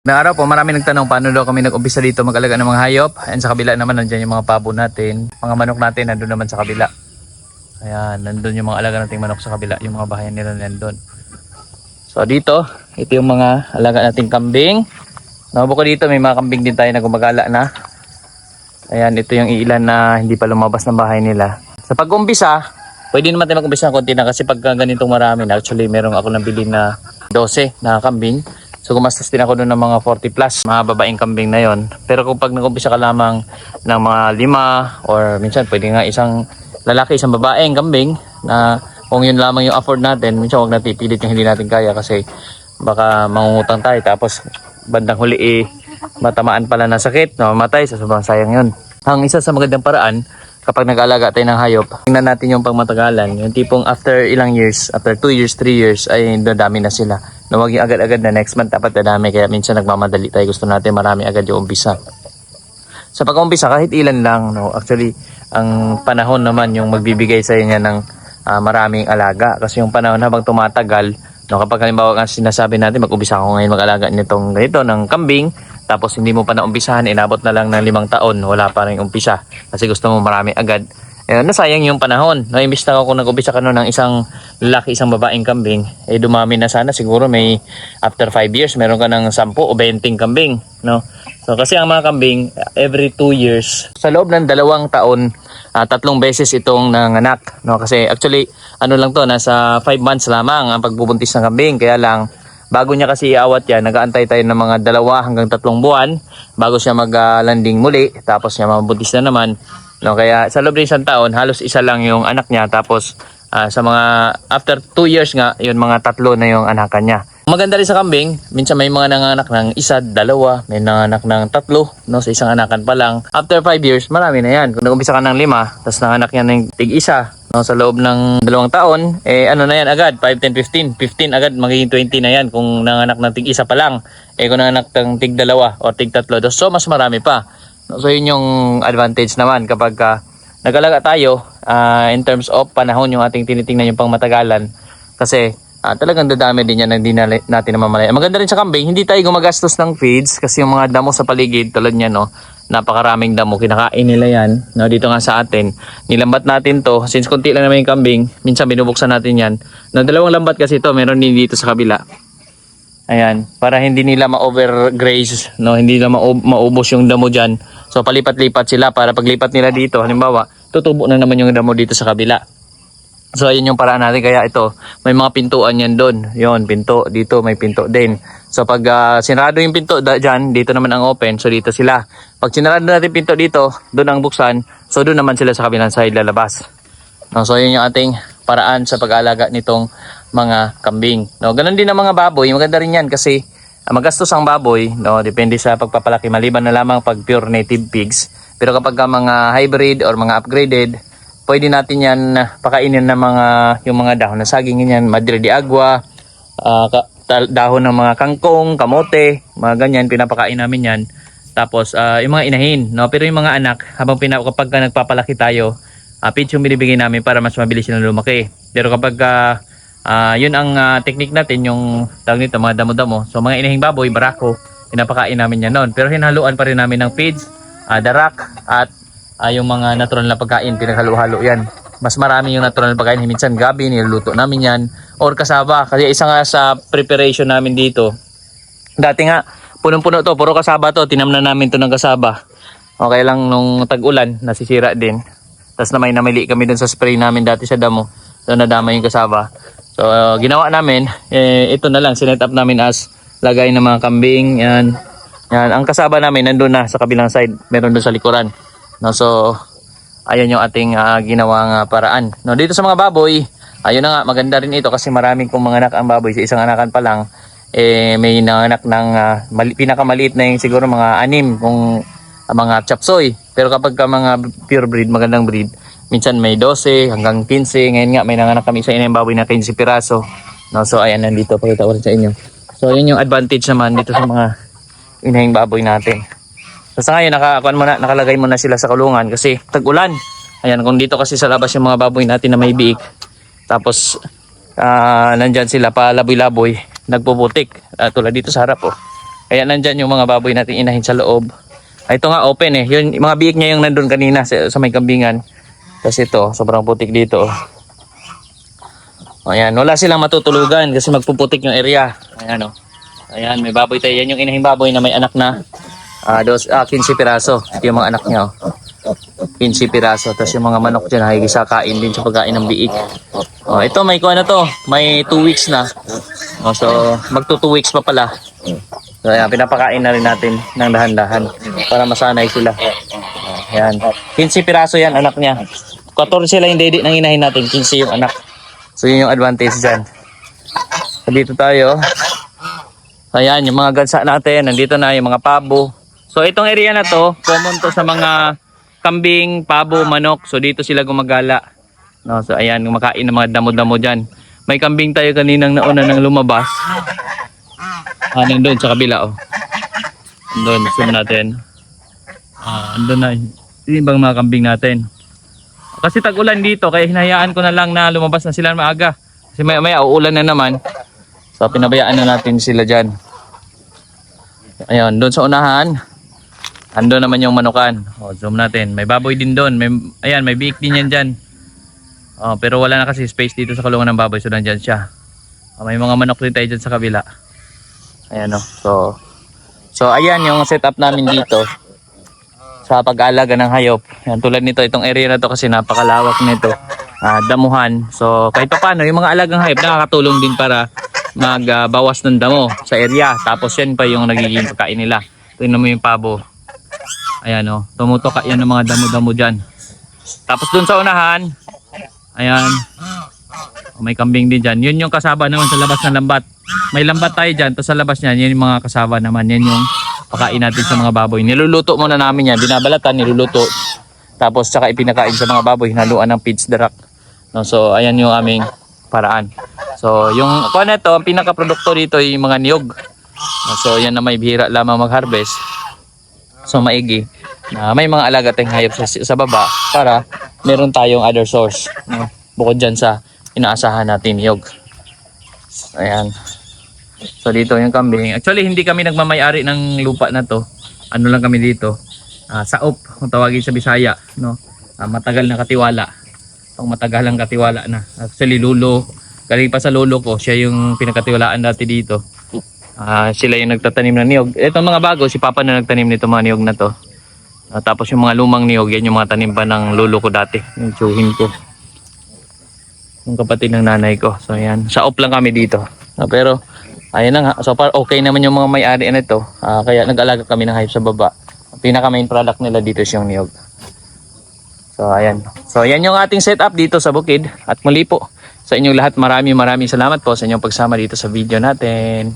Na araw po, marami nagtanong paano daw kami nag-umpisa dito mag-alaga ng mga hayop. Ayan sa kabila naman, nandiyan yung mga pabo natin. Mga manok natin, nandun naman sa kabila. Ayan, nandun yung mga alaga nating manok sa kabila. Yung mga bahayan nila nandun. So dito, ito yung mga alaga nating kambing. Bukod dito, may mga kambing din tayo na gumagala na. Ayan, ito yung ilan na hindi pa lumabas ng bahay nila. Sa pag-umpisa, pwede naman tayo mag-umpisa ng konti na kasi pag ganitong marami actually meron ako nabili na 12 na kambing. So gumastos din ako doon ng mga 40 plus, mga babaeng kambing na yon. Pero kung pag nag-umpisa ka lamang ng mga lima or minsan pwede nga isang lalaki, isang babaeng kambing na kung yun lamang yung afford natin, minsan huwag natin ipilit yung hindi natin kaya kasi baka mangungutang tayo tapos bandang huli eh, matamaan pala ng sakit, no, mamatay sa sobrang sayang yun. Ang isa sa magandang paraan, kapag nag-alaga tayo ng hayop, tingnan natin yung pangmatagalan. Yung tipong after ilang years, after 2 years, 3 years, ay dadami na sila. Na wag yung agad-agad na next month dapat dadami. Kaya minsan nagmamadali tayo. Gusto natin marami agad yung umpisa. Sa pag-umpisa, kahit ilan lang, no, actually, ang panahon naman yung magbibigay sa inyo ng ah, maraming alaga. Kasi yung panahon habang tumatagal, no, kapag halimbawa nga sinasabi natin, mag-umpisa ako ngayon mag-alaga nitong ganito, ng kambing, tapos hindi mo pa naumpisahan, inabot na lang ng limang taon, wala pa rin umpisa. Kasi gusto mo marami agad. Eh, nasayang yung panahon. No, imbis na kung nag-umpisa ka no ng isang lalaki, isang babaeng kambing, eh dumami na sana. Siguro may after 5 years, meron ka ng 10 o 20 kambing. No? So kasi ang mga kambing, every 2 years, sa loob ng dalawang taon, ah, tatlong beses itong nanganak. No? Kasi actually, ano lang to, nasa 5 months lamang ang pagbubuntis ng kambing. Kaya lang, Bago niya kasi iawat yan, nag-aantay tayo ng mga dalawa hanggang tatlong buwan bago siya mag-landing muli. Tapos niya mabuntis na naman. No, kaya sa loob ng isang taon, halos isa lang yung anak niya. Tapos ah, sa mga after 2 years nga, yun mga tatlo na yung anakan niya. Maganda rin sa kambing, minsan may mga nanganak ng isa, dalawa, may nanganak ng tatlo, no, sa isang anakan pa lang. After 5 years, marami na yan. Kung nag-umpisa ka ng lima, tapos nanganak yan ng tig-isa, no, sa loob ng dalawang taon, eh ano na yan agad, 5, 10, 15, 15 agad, magiging 20 na yan kung nanganak ng tig-isa pa lang. Eh kung nanganak ng tig-dalawa o tig-tatlo, so mas marami pa. No, so yun yung advantage naman kapag ah, nag-alaga tayo ah, in terms of panahon yung ating tinitingnan yung pangmatagalan kasi ah, talagang dadami din yan na hindi na- natin namamalaya. Maganda rin sa kambing, hindi tayo gumagastos ng feeds kasi yung mga damo sa paligid tulad niya no, napakaraming damo, kinakain nila yan. No, dito nga sa atin, nilambat natin to, since konti lang naman yung kambing, minsan binubuksan natin yan. No, dalawang lambat kasi ito, meron din dito sa kabila. Ayan, para hindi nila ma-overgraze, no, hindi nila ma maubos yung damo diyan. So palipat-lipat sila para paglipat nila dito, halimbawa, tutubo na naman yung damo dito sa kabila. So ayun yung paraan natin kaya ito, may mga pintuan yan doon. Yon, pinto dito, may pinto din. So pag ah, sinarado yung pinto da, dyan, dito naman ang open, so dito sila. Pag sinarado natin pinto dito, doon ang buksan, so doon naman sila sa kabilang side lalabas. No, so yun yung ating paraan sa pag-aalaga nitong mga kambing. No, ganun din ang mga baboy, maganda rin yan kasi ah, magastos ang baboy, no, depende sa pagpapalaki maliban na lamang pag pure native pigs. Pero kapag ka mga hybrid or mga upgraded, pwede natin yan pakainin ng mga yung mga dahon ng saging yan, madre de agua, tal- dahon ng mga kangkong, kamote, mga ganyan pinapakain namin yan. Tapos ah, yung mga inahin, no, pero yung mga anak habang pina kapag ka nagpapalaki tayo, uh, pitch yung binibigay namin para mas mabilis sila lumaki. Pero kapag ah, ah, yun ang ah, technique natin, yung tawag nito, mga damo-damo. So mga inahing baboy, barako, pinapakain namin yan noon. Pero hinaluan pa rin namin ng feeds, ah, darak, at ah, yung mga natural na pagkain, pinaghalo-halo yan. Mas marami yung natural na pagkain. Minsan gabi, niluluto namin yan. Or kasaba. Kasi isa nga sa preparation namin dito, Dati nga, punong-puno to, puro kasaba to. Tinamnan namin to ng kasaba. Okay lang nung tag-ulan, nasisira din. Tapos na may namili kami dun sa spray namin dati sa damo. Doon nadama yung kasaba. So, uh, ginawa namin, eh, ito na lang, sinet up namin as lagay ng mga kambing. Yan. Yan. Ang kasaba namin, nandun na sa kabilang side. Meron doon sa likuran. No, so, ayun yung ating ah, ginawang ah, paraan. No, dito sa mga baboy, ayun na nga, maganda rin ito kasi maraming kong mga anak ang baboy. Sa isang anakan pa lang, eh, may nanganak ng ah, mali, pinakamaliit na yung siguro mga anim kung ah, mga chapsoy. Pero kapag ka mga pure breed, magandang breed, minsan may 12 hanggang 15. Ngayon nga, may nanganak kami sa inang baboy na 15 piraso. No, so, ayan, nandito. Pakita ko rin sa inyo. So, yun yung advantage naman dito sa mga inahing baboy natin. So sa ngayon, naka, mo na, nakalagay mo na sila sa kulungan kasi tag-ulan. Ayan, kung dito kasi sa labas yung mga baboy natin na may biik. Tapos, ah nandyan sila pa nagpuputik. Ah, tulad dito sa harap, oh. Kaya nandyan yung mga baboy natin inahin sa loob. Ah, ito nga open eh. Yun, mga biik niya yung nandun kanina sa, sa may kambingan. Tapos ito, sobrang putik dito. oh. Ayan, wala silang matutulugan kasi magpuputik yung area. Ayan o. Ayan, may baboy tayo. Yan yung inahing baboy na may anak na ah dos, ah, 15 piraso. Ito yung mga anak niya. Oh. 15 piraso. Tapos yung mga manok dyan, higisa kain din sa pagkain ng biik. Oh, ito, may kuha na to. May 2 weeks na. Oh, so, magto 2 weeks pa pala. So, ayan, pinapakain na rin natin ng dahan-dahan para masanay sila. Ayan. 15 piraso yan, anak niya. 14 sila yung dede ng inahin natin, 15 yung anak. So, yun yung advantage dyan. So, dito tayo. Ayan, yung mga gansa natin. Nandito na yung mga pabo. So, itong area na to, common to sa mga kambing, pabo, manok. So, dito sila gumagala. No, so, ayan, kumakain ng mga damo-damo dyan. May kambing tayo kaninang nauna nang lumabas. Ah, nandun sa kabila, oh. Nandun, zoom natin. Ah, andun na. Yung bang mga kambing natin. Kasi tag-ulan dito, kaya hinahayaan ko na lang na lumabas na sila maaga. Kasi maya maya uulan na naman. So pinabayaan na natin sila dyan. Ayun, doon sa unahan. Ando naman yung manukan. O, zoom natin. May baboy din doon. May, ayan, may biik din yan dyan. Oh, pero wala na kasi space dito sa kulungan ng baboy. So nandyan siya. Oh, may mga manok din tayo dyan sa kabila. Ayan o. So, so ayan yung setup namin dito sa pag-aalaga ng hayop. Yan, tulad nito, itong area na to kasi napakalawak nito. Ah, damuhan. So, kahit pa paano, yung mga alagang hayop nakakatulong din para magbawas ng damo sa area. Tapos yan pa yung nagiging pagkain nila. Tingnan mo yung pabo. Ayan o, tumutok yan ng mga damo-damo dyan. Tapos dun sa unahan, ayan, oh, may kambing din dyan. Yun yung kasaba naman sa labas ng lambat. May lambat tayo dyan, to sa labas niyan, yun yung mga kasaba naman. Yan yung pakain natin sa mga baboy. Niluluto muna namin yan, binabalatan, niluluto. Tapos tsaka ipinakain sa mga baboy, hinaluan ng feeds darak. No, so ayan yung aming paraan. So yung kuha na to, ang pinaka-produkto dito yung mga niyog. So yan na may bihira lamang mag-harvest. So maigi na may mga alaga tayong hayop sa, sa baba para meron tayong other source. No? Bukod dyan sa inaasahan natin niyog. Ayan. So dito yung kambing. Actually hindi kami nagmamayari ng lupa na to. Ano lang kami dito. Ah, saop kung tawagin sa Bisaya, no. Ah, matagal na katiwala. Pang matagal ang katiwala na. Actually lulo, galing pa sa lolo ko, siya yung pinakatiwalaan dati dito. Ah, sila yung nagtatanim ng niyog. Itong mga bago, si Papa na nagtanim nito mga niyog na to. Ah, tapos yung mga lumang niyog, yan yung mga tanim pa ng lolo ko dati, yung tsuhin ko. Yung kapatid ng nanay ko. So yan, saop lang kami dito. Ah, pero ayun na nga, so far okay naman yung mga may-ari nito. Ah, kaya nag-alaga kami ng hayop sa baba. Pinaka main product nila dito is yung niyog. So ayan. So yan yung ating setup dito sa bukid. At muli po sa inyong lahat maraming maraming salamat po sa inyong pagsama dito sa video natin.